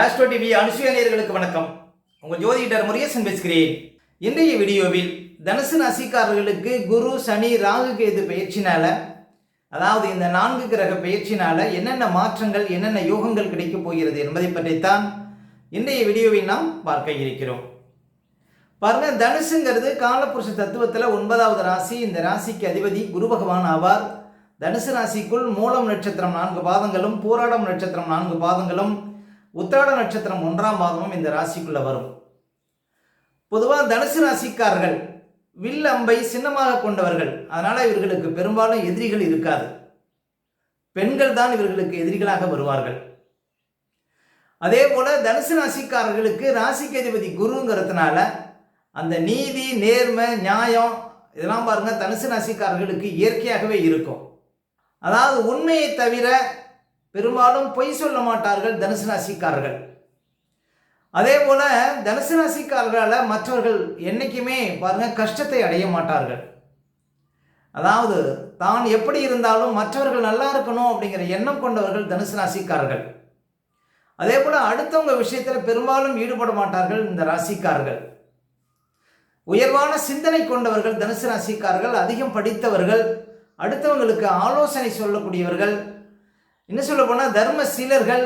Astro TV அனுசுயானியர்களுக்கு வணக்கம். உங்கள் ஜோதிடர் முருகேசன் பேசுகிறேன். இன்றைய வீடியோவில் தனுசு ராசிக்காரர்களுக்கு குரு சனி ராகு கேது பயிற்சினால அதாவது இந்த நான்கு கிரக பயிற்சினால என்னென்ன மாற்றங்கள் என்னென்ன யோகங்கள் கிடைக்கப் போகிறது என்பதை பற்றித்தான் இன்றைய வீடியோவை நாம் பார்க்க இருக்கிறோம். பாருங்க தனுசுங்கிறது காலப்புருஷ தத்துவத்தில் ஒன்பதாவது ராசி. இந்த ராசிக்கு அதிபதி குரு பகவான் ஆவார். தனுசு ராசிக்குள் மூலம் நட்சத்திரம் நான்கு பாதங்களும் போராடம் நட்சத்திரம் நான்கு பாதங்களும் உத்திராட நட்சத்திரம் ஒன்றாம் பாகமும் இந்த ராசிக்குள்ள வரும். பொதுவாக தனுசு ராசிக்காரர்கள் வில் அம்பை சின்னமாக கொண்டவர்கள். அதனால இவர்களுக்கு பெரும்பாலும் எதிரிகள் இருக்காது. பெண்கள் தான் இவர்களுக்கு எதிரிகளாக வருவார்கள். அதே போல தனுசு ராசிக்காரர்களுக்கு ராசிக்கு அதிபதி குருங்கிறதுனால அந்த நீதி நேர்மை நியாயம் இதெல்லாம் பாருங்க தனுசு ராசிக்காரர்களுக்கு இயற்கையாகவே இருக்கும். அதாவது உண்மையை தவிர பெரும்பாலும் பொய் சொல்ல மாட்டார்கள் தனுசு ராசிக்காரர்கள். அதே போல தனுசு ராசிக்காரர்களால் மற்றவர்கள் என்றைக்குமே பாருங்க கஷ்டத்தை அடைய மாட்டார்கள். அதாவது தான் எப்படி இருந்தாலும் மற்றவர்கள் நல்லா இருக்கணும் அப்படிங்கிற எண்ணம் கொண்டவர்கள் தனுசு ராசிக்காரர்கள். அதே போல அடுத்தவங்க விஷயத்தில் பெரும்பாலும் ஈடுபட மாட்டார்கள் இந்த ராசிக்காரர்கள். உயர்வான சிந்தனை கொண்டவர்கள் தனுசு ராசிக்காரர்கள் அதிகம் படித்தவர்கள் அடுத்தவங்களுக்கு ஆலோசனை சொல்லக்கூடியவர்கள் என்ன சொல்ல போனால் தர்ம சீலர்கள்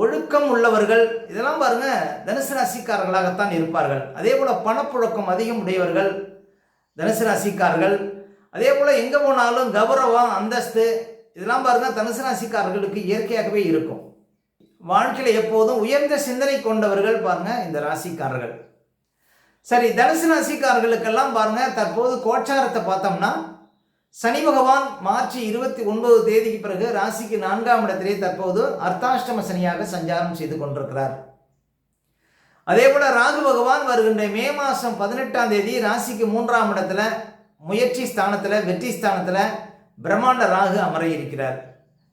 ஒழுக்கம் உள்ளவர்கள் இதெல்லாம் பாருங்க தனுசு ராசிக்காரர்களாகத்தான் இருப்பார்கள். அதே போல பணப்புழக்கம் அதிகம் உடையவர்கள் தனுசு ராசிக்காரர்கள். அதே போல எங்கே போனாலும் கௌரவம் அந்தஸ்து இதெல்லாம் பாருங்க தனுசு ராசிக்காரர்களுக்கு இயற்கையாகவே இருக்கும். வாழ்க்கையில் எப்போதும் உயர்ந்த சிந்தனை கொண்டவர்கள் பாருங்க இந்த ராசிக்காரர்கள். சரி தனுசு ராசிக்காரர்களுக்கெல்லாம் பாருங்க தற்போது கோச்சாரத்தை பார்த்தோம்னா சனி பகவான் மார்ச் இருபத்தி ஒன்பது தேதிக்கு பிறகு ராசிக்கு நான்காம் இடத்திலே தற்போது அர்த்தாஷ்டம சனியாக சஞ்சாரம் செய்து கொண்டிருக்கிறார். அதே போல ராகு பகவான் வருகின்ற மே மாதம் பதினெட்டாம் தேதி ராசிக்கு மூன்றாம் இடத்துல முயற்சி ஸ்தானத்தில் வெற்றி ஸ்தானத்தில் பிரம்மாண்ட ராகு அமர இருக்கிறார்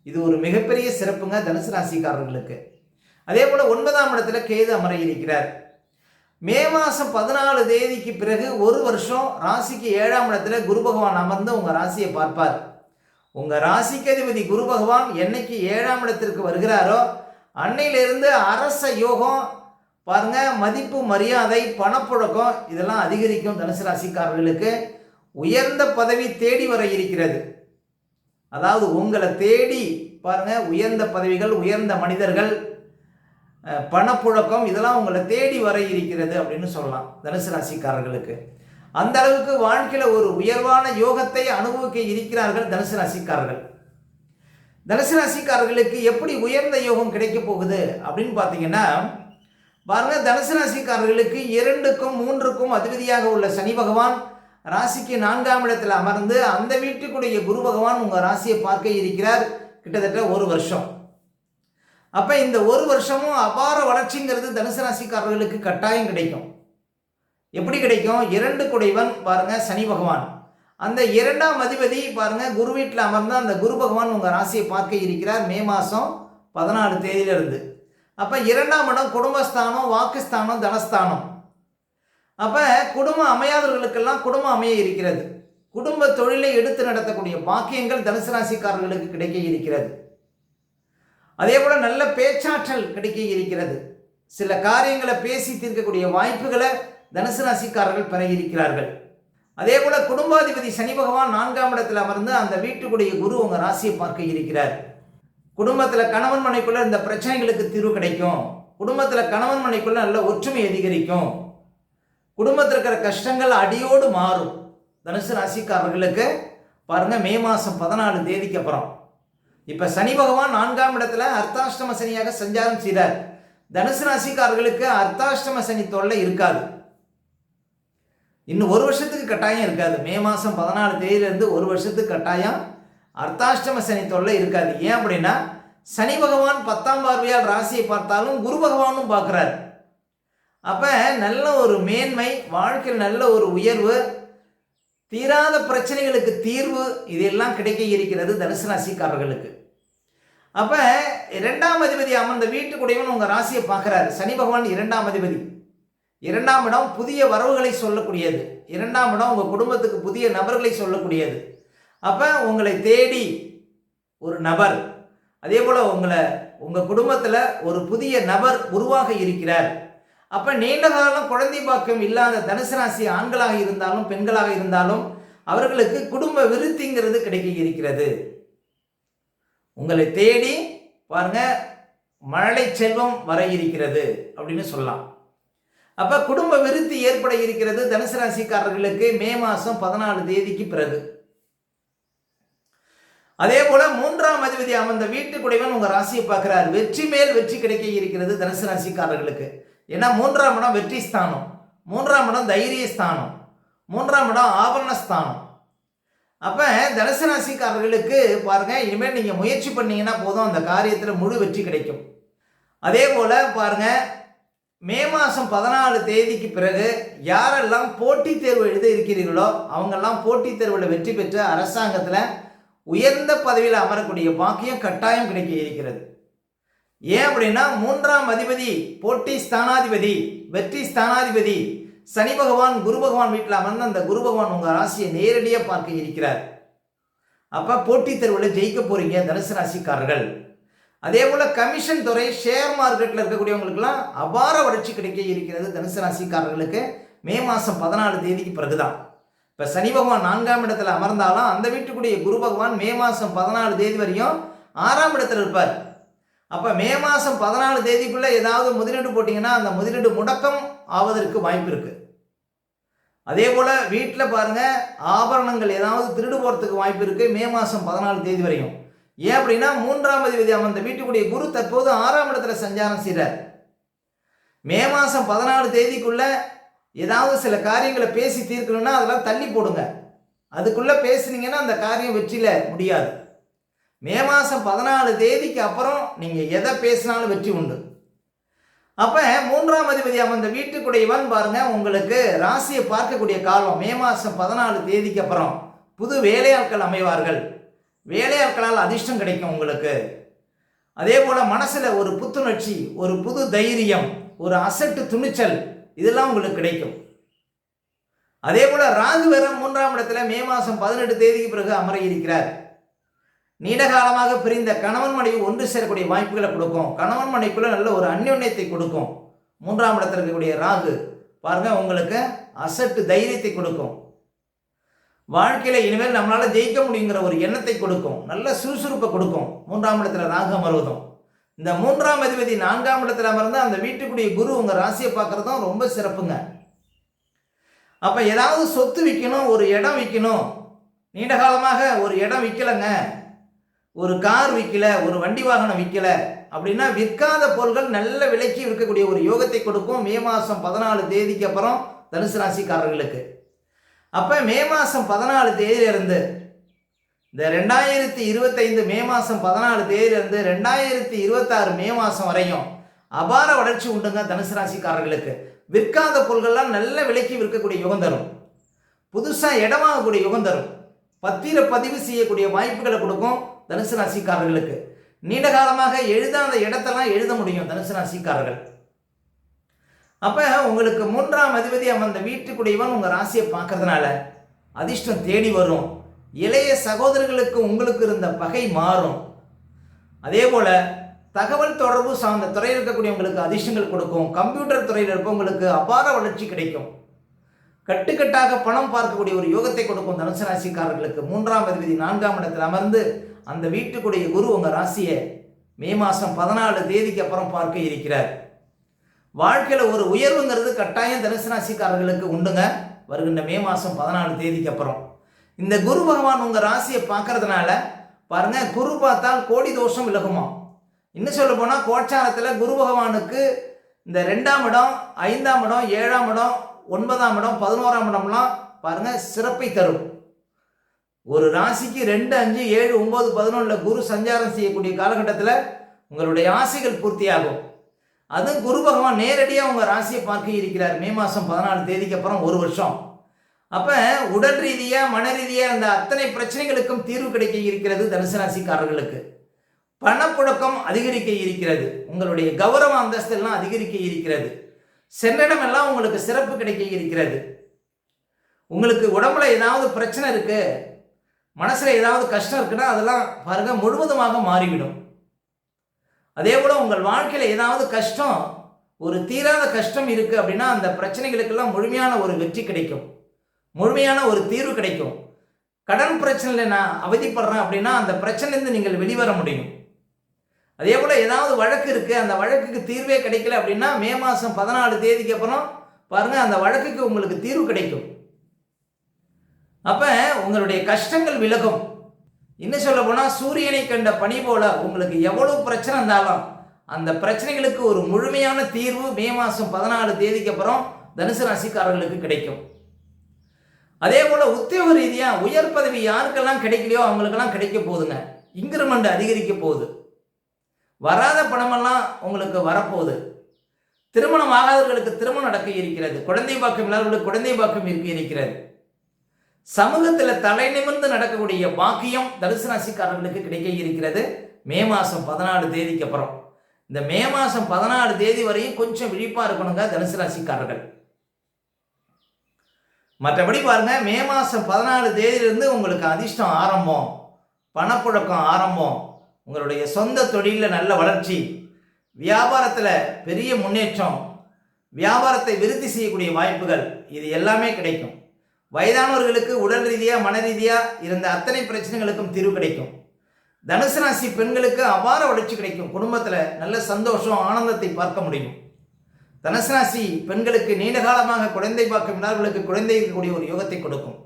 இது ஒரு மிகப்பெரிய சிறப்புங்க தனுசு ராசிக்காரர்களுக்கு. அதே போல ஒன்பதாம் இடத்துல கேது அமர இருக்கிறார் மே மாதம் பதினாலு தேதிக்கு பிறகு ஒரு வருஷம் ராசிக்கு ஏழாம் இடத்துல குரு பகவான் அமர்ந்து உங்கள் ராசியை பார்ப்பார். உங்கள் ராசிக்கு அதிபதி குரு பகவான் என்னைக்கு ஏழாம் இடத்திற்கு வருகிறாரோ அன்னையிலிருந்து அரச யோகம் பாருங்க மதிப்பு மரியாதை பணப்புழக்கம் இதெல்லாம் அதிகரிக்கும் தனுசு ராசிக்காரர்களுக்கு உயர்ந்த பதவி தேடி வர இருக்கிறது. அதாவது உங்களை தேடி பாருங்க உயர்ந்த பதவிகள் உயர்ந்த மனிதர்கள் பணப்புழக்கம் இதெல்லாம் உங்களை தேடி வர இருக்கிறது அப்படின்னு சொல்லலாம் தனுசு ராசிக்காரர்களுக்கு. அந்த அளவுக்கு வாழ்க்கையில் ஒரு உயர்வான யோகத்தை அனுபவிக்க இருக்கிறார்கள் தனுசு ராசிக்காரர்கள். தனுசு ராசிக்காரர்களுக்கு எப்படி உயர்ந்த யோகம் கிடைக்க போகுது அப்படின்னு பார்த்தீங்கன்னா பாருங்க தனுசு ராசிக்காரர்களுக்கு இரண்டுக்கும் மூன்றுக்கும் அதிபதியாக உள்ள சனி பகவான் ராசிக்கு நான்காம் இடத்தில் அமர்ந்து அந்த வீட்டுக்குடைய குரு பகவான் உங்கள் ராசியை பார்க்க இருக்கிறார் கிட்டத்தட்ட ஒரு வருஷம். அப்போ இந்த ஒரு வருஷமும் அபார வளர்ச்சிங்கிறது தனுசு ராசிக்காரர்களுக்கு கட்டாயம் கிடைக்கும். எப்படி கிடைக்கும்? இரண்டு குடைவன் பாருங்க சனி பகவான். அந்த இரண்டாம் அதிபதி பாருங்க குரு வீட்டில் அமர்ந்து அந்த குரு பகவான் உங்கள் ராசியை பார்க்க இருக்கிறார் மே மாதம் பதினாலு தேதியிலிருந்து. அப்போ இரண்டாம் இடம் குடும்பஸ்தானம் வாக்குஸ்தானம் தனஸ்தானம். அப்போ குடும்பம் அமையாதவர்களுக்கெல்லாம் குடும்பம் அமைய இருக்கிறது. குடும்ப தொழிலை எடுத்து நடத்தக்கூடிய பாக்கியங்கள் தனுசு ராசிக்காரர்களுக்கு கிடைக்க இருக்கிறது. அதே போல் நல்ல பேச்சாற்றல் கிடைக்க இருக்கிறது. சில காரியங்களை பேசி தீர்க்கக்கூடிய வாய்ப்புகளை தனுசு ராசிக்காரர்கள் பெற இருக்கிறார்கள். அதே போல குடும்பாதிபதி சனி பகவான் நான்காம் இடத்தில் அமர்ந்து அந்த வீட்டுக்குடைய குரு உங்கள் ராசியை பார்க்க இருக்கிறார். குடும்பத்தில் கணவன் மனைக்குள்ள இந்த பிரச்சனைகளுக்கு தீர்வு கிடைக்கும். குடும்பத்தில் கணவன் மனைக்குள்ள நல்ல ஒற்றுமை அதிகரிக்கும். குடும்பத்தில் இருக்கிற கஷ்டங்கள் அடியோடு மாறும். தனுசு ராசிக்காரர்களுக்கு பாருங்க மே மாதம் பதினாலு தேதிக்கு அப்புறம். இப்போ சனி பகவான் நான்காம் இடத்துல அர்த்தாஷ்டம சனியாக சஞ்சாரம் செய்தார். தனுசு ராசிக்காரர்களுக்கு அர்த்தாஷ்டம சனி தொல்லை இருக்காது. இன்னும் ஒரு வருஷத்துக்கு கட்டாயம் இருக்காது. மே மாதம் பதினாலு தேதியிலேருந்து ஒரு வருஷத்துக்கு கட்டாயம் அர்த்தாஷ்டம சனி தொல்லை இருக்காது. ஏன் அப்படின்னா சனி பகவான் பத்தாம் பார்வையால் ராசியை பார்த்தாலும் குரு பகவானும் பார்க்குறாரு. அப்போ நல்ல ஒரு மேன்மை வாழ்க்கையில் நல்ல ஒரு உயர்வு தீராத பிரச்சனைகளுக்கு தீர்வு இதெல்லாம் கிடைக்க இருக்கிறது தனுசு ராசிக்காரர்களுக்கு. அப்போ இரண்டாம் அதிபதி அமர்ந்த வீட்டுக்குடையவன் உங்கள் ராசியை பார்க்குறாரு. சனி பகவான் இரண்டாம் அதிபதி. இரண்டாம் இடம் புதிய வரவுகளை சொல்லக்கூடியது. இரண்டாம் இடம் உங்கள் குடும்பத்துக்கு புதிய நபர்களை சொல்லக்கூடியது. அப்போ உங்களை தேடி ஒரு நபர். அதே போல் உங்களை உங்கள் குடும்பத்தில் ஒரு புதிய நபர் உருவாக இருக்கிறார். அப்போ நீண்ட காலம் குழந்தை பாக்கியம் இல்லாத தனுசு ராசி ஆண்களாக இருந்தாலும் பெண்களாக இருந்தாலும் அவர்களுக்கு குடும்ப விருத்திங்கிறது கிடைக்க இருக்கிறது உங்களை தேடி பாருங்க மழலை செல்வம் வர இருக்கிறது அப்படின்னு சொல்லலாம். அப்ப குடும்ப விருத்தி ஏற்பட இருக்கிறது தனுசு ராசிக்காரர்களுக்கு மே மாசம் பதினாலு தேதிக்கு பிறகு. அதே போல மூன்றாம் அதிபதி அமர்ந்த வீட்டுக்குடைவன் உங்கள் உங்க ராசியை பார்க்கிறார். வெற்றி மேல் வெற்றி கிடைக்க இருக்கிறது தனுசு ராசிக்காரர்களுக்கு ஏன்னா மூன்றாம் இடம் வெற்றி ஸ்தானம். மூன்றாம் இடம் தைரிய ஸ்தானம். மூன்றாம் இடம் ஆபரண ஸ்தானம். அப்போ தனுசு ராசிக்காரர்களுக்கு பாருங்க இனிமேல் நீங்கள் முயற்சி பண்ணீங்கன்னா போதும் அந்த காரியத்தில் முழு வெற்றி கிடைக்கும். அதே போல் பாருங்க மே மாதம் பதினாலு தேதிக்கு பிறகு யாரெல்லாம் போட்டித் தேர்வு எழுத இருக்கிறீர்களோ அவங்கெல்லாம் போட்டித் தேர்வில் வெற்றி பெற்று அரசாங்கத்தில் உயர்ந்த பதவியில் அமரக்கூடிய பாக்கியம் கட்டாயம் கிடைக்க இருக்கிறது. ஏன் அப்படின்னா மூன்றாம் அதிபதி போட்டி ஸ்தானாதிபதி வெற்றி ஸ்தானாதிபதி. சனி பகவான் குரு பகவான் வீட்டில் அமர்ந்து அந்த குரு பகவான் உங்கள் ராசியை நேரடியாக பார்க்க இருக்கிறார். அப்போ போட்டித் தேர்வில் ஜெயிக்க போகிறீங்க தனுசு ராசிக்காரர்கள். அதே போல் கமிஷன் துறை ஷேர் மார்க்கெட்டில் இருக்கக்கூடியவங்களுக்குலாம் அபார வளர்ச்சி கிடைக்க இருக்கிறது தனுசு ராசிக்காரர்களுக்கு. மே மாதம் பதினாலு தேதிக்கு பிறகுதான். இப்போ சனி பகவான் நான்காம் இடத்துல அமர்ந்தாலும் அந்த வீட்டுக்குடைய குரு பகவான் மே மாதம் பதினாலு தேதி வரையும் ஆறாம் இடத்துல இருப்பார். அப்போ மே மாதம் பதினாலு தேதிக்குள்ளே ஏதாவது முதலீடு போட்டிங்கன்னா அந்த முதலீடு முடக்கம் ஆவதற்கு வாய்ப்பு இருக்குது அதே போல் வீட்டில் பாருங்கள் ஆபரணங்கள் ஏதாவது திருடு போகிறதுக்கு வாய்ப்பு இருக்குது மே மாதம் பதினாலு தேதி வரையும். ஏன் அப்படின்னா மூன்றாம் அதிபதி அமர்ந்த வீட்டுக்குடைய குரு தற்போது ஆறாம் இடத்துல சஞ்சாரம் செய்கிறார் மே மாதம் பதினாலு தேதிக்குள்ளே ஏதாவது சில காரியங்களை பேசி தீர்க்கணும்னா அதெல்லாம் தள்ளி போடுங்க. அதுக்குள்ளே பேசுனீங்கன்னா அந்த காரியம் வெற்றியில் முடியாது. மே மாதம் பதினாலு தேதிக்கு அப்புறம் நீங்கள் எதை பேசினாலும் வெற்றி உண்டு. அப்போ மூன்றாம் அதிபதி அமர்ந்த வீட்டுக்குடையவன் பாருங்க உங்களுக்கு ராசியை பார்க்கக்கூடிய காலம் மே மாதம் பதினாலு தேதிக்கு அப்புறம் புது வேலையாட்கள் அமைவார்கள். வேலையாட்களால் அதிர்ஷ்டம் கிடைக்கும் உங்களுக்கு. அதே போல் மனசில் ஒரு புத்துணர்ச்சி ஒரு புது தைரியம் ஒரு அசட்டு துணிச்சல் இதெல்லாம் உங்களுக்கு கிடைக்கும். அதே போல் ராகு வேற மூன்றாம் இடத்துல மே மாதம் பதினெட்டு தேதிக்கு பிறகு அமர இருக்கிறார். நீண்ட காலமாக பிரிந்த கணவன் மனைவி ஒன்று சேரக்கூடிய வாய்ப்புகளை கொடுக்கும். கணவன் மனைவிக்குள்ள நல்ல ஒரு அந்யோன்யத்தை கொடுக்கும். மூன்றாம் இடத்துல இருக்கக்கூடிய ராகு பாருங்க உங்களுக்கு அசட்டு தைரியத்தை கொடுக்கும். வாழ்க்கையில் இனிமேல் நம்மளால் ஜெயிக்க முடியுங்கிற ஒரு எண்ணத்தை கொடுக்கும். நல்ல சுறுசுறுப்பை கொடுக்கும். மூன்றாம் இடத்துல ராகு அமர்வதும். இந்த மூன்றாம் அதிபதி நான்காம் இடத்துல அமர்ந்து அந்த வீட்டுக்குடைய குரு உங்கள் ராசியை பார்க்குறதும் ரொம்ப சிறப்புங்க. அப்போ ஏதாவது சொத்து விற்கணும் ஒரு இடம் விற்கணும் நீண்ட காலமாக ஒரு இடம் விற்கலைங்க ஒரு கார் விற்கல ஒரு வண்டி வாகனம் விற்கல அப்படின்னா விற்காத பொருள்கள் நல்ல விலைக்கு விற்கக்கூடிய ஒரு யோகத்தை கொடுக்கும். மே மாதம் பதினாலு தேதிக்கு அப்புறம் தனுசு ராசிக்காரர்களுக்கு. அப்போ மே மாதம் பதினாலு தேதியிலிருந்து இந்த ரெண்டாயிரத்தி இருபத்தைந்து மே மாதம் பதினாலு தேதியிலிருந்து ரெண்டாயிரத்தி இருபத்தாறு மே மாதம் வரையும் அபார வளர்ச்சி உண்டுங்க தனுசு ராசிக்காரர்களுக்கு. விற்காத பொருள்கள்லாம் நல்ல விலைக்கு விற்கக்கூடிய யுகம் தரும். புதுசாக இடமாகக்கூடிய யுகம் தரும். பத்திர பதிவு செய்யக்கூடிய வாய்ப்புகளை கொடுக்கும். தனுசு ராசிக்காரர்களுக்கு. நீண்ட காலமாக எழுதாத இடத்தெல்லாம் எழுத முடியும் தனுசு ராசிக்காரர்கள். அப்போ உங்களுக்கு மூன்றாம் அதிபதி அமர்ந்த வீட்டுக்குடையவன் உங்கள் ராசியை பார்க்கறதுனால அதிர்ஷ்டம் தேடி வரும். இளைய சகோதரர்களுக்கு உங்களுக்கு இருந்த பகை மாறும். அதே போல் தகவல் தொடர்பு சார்ந்த துறையில் இருக்கக்கூடியவங்களுக்கு அதிர்ஷ்டங்கள் கொடுக்கும். கம்ப்யூட்டர் துறையில் இருப்பவங்களுக்கு அபார வளர்ச்சி கிடைக்கும். கட்டுக்கட்டாக பணம் பார்க்கக்கூடிய ஒரு யோகத்தை கொடுக்கும் தனுசு ராசிக்காரர்களுக்கு மூன்றாம் அதிபதி நான்காம் இடத்தில் அமர்ந்து அந்த வீட்டுக்குடைய குரு உங்கள் ராசியை மே மாதம் பதினாலு தேதிக்கு அப்புறம் பார்க்க இருக்கிறார். வாழ்க்கையில் ஒரு உயர்வுங்கிறது கட்டாயம் தனுசு ராசிக்காரர்களுக்கு உண்டுங்க. வருகின்ற மே மாதம் பதினாலு தேதிக்கு அப்புறம். இந்த குரு பகவான் உங்கள் ராசியை பார்க்கறதுனால பாருங்க குரு பார்த்தால் கோடி தோஷம் விலகுமா? இன்னும் சொல்ல போனால் கோச்சாரத்தில் குரு பகவானுக்கு இந்த ரெண்டாம் இடம் ஐந்தாம் இடம் ஏழாம் இடம் ஒன்பதாம் இடம் பதினோராம் இடம்லாம் பாருங்க சிறப்பை தரும். ஒரு ராசிக்கு ரெண்டு அஞ்சு ஏழு ஒன்பது பதினொன்றில் குரு சஞ்சாரம் செய்யக்கூடிய காலகட்டத்தில் உங்களுடைய ஆசைகள் பூர்த்தியாகும். அதுவும் குரு பகவான் நேரடியாக உங்கள் ராசியை பார்க்க இருக்கிறார். மே மாதம் பதினாலு தேதிக்கு அப்புறம் ஒரு வருஷம். அப்போ உடல் ரீதியாக மன ரீதியாக அந்த அத்தனை பிரச்சனைகளுக்கும் தீர்வு கிடைக்க இருக்கிறது தனுசு ராசிக்காரர்களுக்கு. பணப்புழக்கம் அதிகரிக்க இருக்கிறது. உங்களுடைய கௌரவ அந்தஸ்தெல்லாம் அதிகரிக்க இருக்கிறது. சென்னிடமெல்லாம் உங்களுக்கு சிறப்பு கிடைக்க இருக்கிறது. உங்களுக்கு உடம்புல ஏதாவது பிரச்சனை இருக்குது மனசில் ஏதாவது கஷ்டம் இருக்குன்னா அதெல்லாம் பாருங்க முழுவதுமாக மாறிவிடும். அதே போல் உங்கள் வாழ்க்கையில் ஏதாவது கஷ்டம் ஒரு தீராத கஷ்டம் இருக்குது அப்படின்னா அந்த பிரச்சனைகளுக்கெல்லாம் முழுமையான ஒரு வெற்றி கிடைக்கும். முழுமையான ஒரு தீர்வு கிடைக்கும். கடன் பிரச்சனையில் நான் அவதிப்படுறேன் அப்படின்னா அந்த பிரச்சனைலேருந்து நீங்கள் வெளிவர முடியும். அதே போல் ஏதாவது வழக்கு இருக்குது அந்த வழக்குக்கு தீர்வே கிடைக்கல அப்படின்னா மே மாதம் பதினாலு தேதிக்கு அப்புறம் பாருங்கள் அந்த வழக்குக்கு உங்களுக்கு தீர்வு கிடைக்கும். அப்போ உங்களுடைய கஷ்டங்கள் விலகும். இன்னும் சொல்ல போனால் சூரியனை கண்ட பனி போல உங்களுக்கு எவ்வளோ பிரச்சனை இருந்தாலும் அந்த பிரச்சனைகளுக்கு ஒரு முழுமையான தீர்வு மே மாதம் பதினாலு தேதிக்கு அப்புறம் தனுசு ராசிக்காரர்களுக்கு கிடைக்கும். அதே போல் உத்தியோக ரீதியாக உயர் பதவி யாருக்கெல்லாம் கிடைக்கலையோ அவங்களுக்கெல்லாம் கிடைக்க போகுதுங்க இன்க்ரிமெண்ட் அதிகரிக்க போகுது. வராத பணமெல்லாம் உங்களுக்கு வரப்போகுது. திருமணம் ஆகாதவர்களுக்கு திருமணம் நடக்க இருக்கிறது. குழந்தை பாக்கம் இல்லாதவர்களுக்கு குழந்தை பாக்கம் இருக்க இருக்கிறது. சமூகத்தில் தலை நிமிர்ந்து நடக்கக்கூடிய பாக்கியம் தனுசு ராசிக்காரர்களுக்கு கிடைக்க இருக்கிறது. மே மாதம் பதினாலு தேதிக்கு அப்புறம். இந்த மே மாதம் பதினாலு தேதி வரையும் கொஞ்சம் விழிப்பாக இருக்கணுங்க தனுசு ராசிக்காரர்கள் மற்றபடி பாருங்க மே மாதம் பதினாலு தேதியிலிருந்து உங்களுக்கு அதிர்ஷ்டம் ஆரம்பம் பணப்புழக்கம் ஆரம்பம் உங்களுடைய சொந்த தொழிலில் நல்ல வளர்ச்சி வியாபாரத்தில் பெரிய முன்னேற்றம் வியாபாரத்தை விருத்தி செய்யக்கூடிய வாய்ப்புகள் இது எல்லாமே கிடைக்கும். வயதானவர்களுக்கு உடல் ரீதியாக மன ரீதியாக இருந்த அத்தனை பிரச்சனைகளுக்கும் தீர்வு கிடைக்கும். தனுசு ராசி பெண்களுக்கு அபார வளர்ச்சி கிடைக்கும். குடும்பத்தில் நல்ல சந்தோஷம் ஆனந்தத்தை பார்க்க முடியும். தனுசு ராசி பெண்களுக்கு நீண்ட காலமாக குழந்தை பார்க்கும் இல்லாதவர்களுக்கு குழந்தை இருக்கக்கூடிய ஒரு யோகத்தை கொடுக்கும்.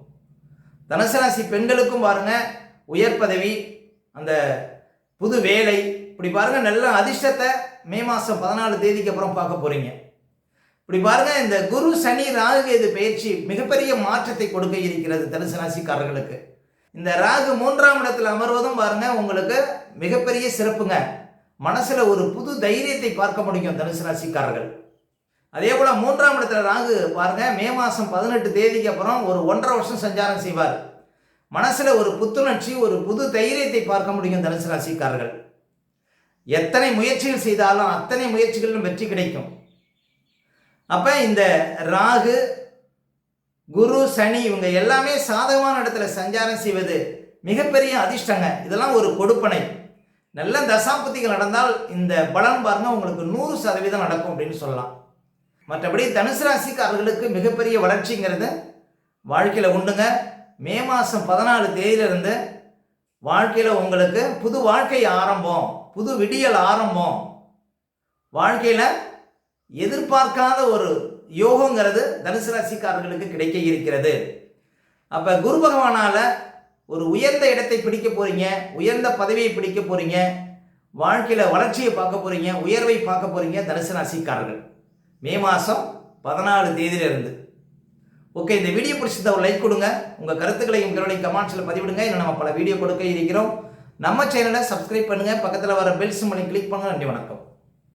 தனுசு ராசி பெண்களுக்கும் பாருங்க உயர் பதவி அந்த புது வேலை இப்படி பாருங்க நல்ல அதிர்ஷ்டத்தை மே மாதம் பதினாலு தேதிக்கு அப்புறம் பார்க்க போகிறீங்க இப்படி பாருங்க இந்த குரு சனி ராகு இது பயிற்சி மிகப்பெரிய மாற்றத்தை கொடுக்க இருக்கிறது தனுசு ராசிக்காரர்களுக்கு. இந்த ராகு மூன்றாம் இடத்தில் அமர்வதும் பாருங்க உங்களுக்கு மிகப்பெரிய சிறப்புங்க. மனசுல ஒரு புது தைரியத்தை பார்க்க முடியும் தனுசு ராசிக்காரர்கள். அதே போல மூன்றாம் இடத்துல ராகு பாருங்க மே மாதம் பதினெட்டு தேதிக்கு அப்புறம் ஒரு ஒன்றரை வருஷம் சஞ்சாரம் செய்வார். மனசுல ஒரு புத்துணர்ச்சி ஒரு புது தைரியத்தை பார்க்க முடியும் தனுசு ராசிக்காரர்கள். எத்தனை முயற்சிகள் செய்தாலும் அத்தனை முயற்சிகளிலும் வெற்றி கிடைக்கும். அப்போ இந்த ராகு குரு சனி இவங்க எல்லாமே சாதகமான இடத்துல சஞ்சாரம் செய்வது மிகப்பெரிய அதிர்ஷ்டங்க. இதெல்லாம் ஒரு கொடுப்பனை. நல்ல தசாபுத்திகள் நடந்தால் இந்த பலன் பாருங்க உங்களுக்கு நூறு சதவீதம் நடக்கும் அப்படின்னு சொல்லலாம். மற்றபடி தனுசு ராசிக்காரர்களுக்கு மிகப்பெரிய வளர்ச்சிங்கிறது வாழ்க்கையில் உண்டுங்க. மே மாதம் பதினாலு தேதியிலிருந்து வாழ்க்கையில் உங்களுக்கு புது வாழ்க்கை ஆரம்பம் புது விடியல் ஆரம்பம். வாழ்க்கையில் எதிர்பார்க்காத ஒரு யோகங்கிறது தனுசு ராசிக்காரர்களுக்கு கிடைக்க இருக்கிறது. அப்போ குரு பகவானால் ஒரு உயர்ந்த இடத்தை பிடிக்க போகிறீங்க உயர்ந்த பதவியை பிடிக்க போகிறீங்க வாழ்க்கையில் வளர்ச்சியை பார்க்க போகிறீங்க உயர்வை பார்க்க போகிறீங்க தனுசு ராசிக்காரர்கள். மே மாதம் பதினாலு தேதியிலிருந்து. ஓகே இந்த வீடியோ பிடிச்சத ஒரு லைக் கொடுங்க. உங்கள் கருத்துக்களையும் கருணையும் கமெண்ட்ஸில் பதிவிடுங்க. இன்னும் நம்ம பல வீடியோ கொடுக்க இருக்கிறோம். நம்ம சேனலை சப்ஸ்கிரைப் பண்ணுங்கள் பக்கத்தில் வர பெல் சிம்மலை கிளிக் பண்ணுங்கள் நன்றி வணக்கம்.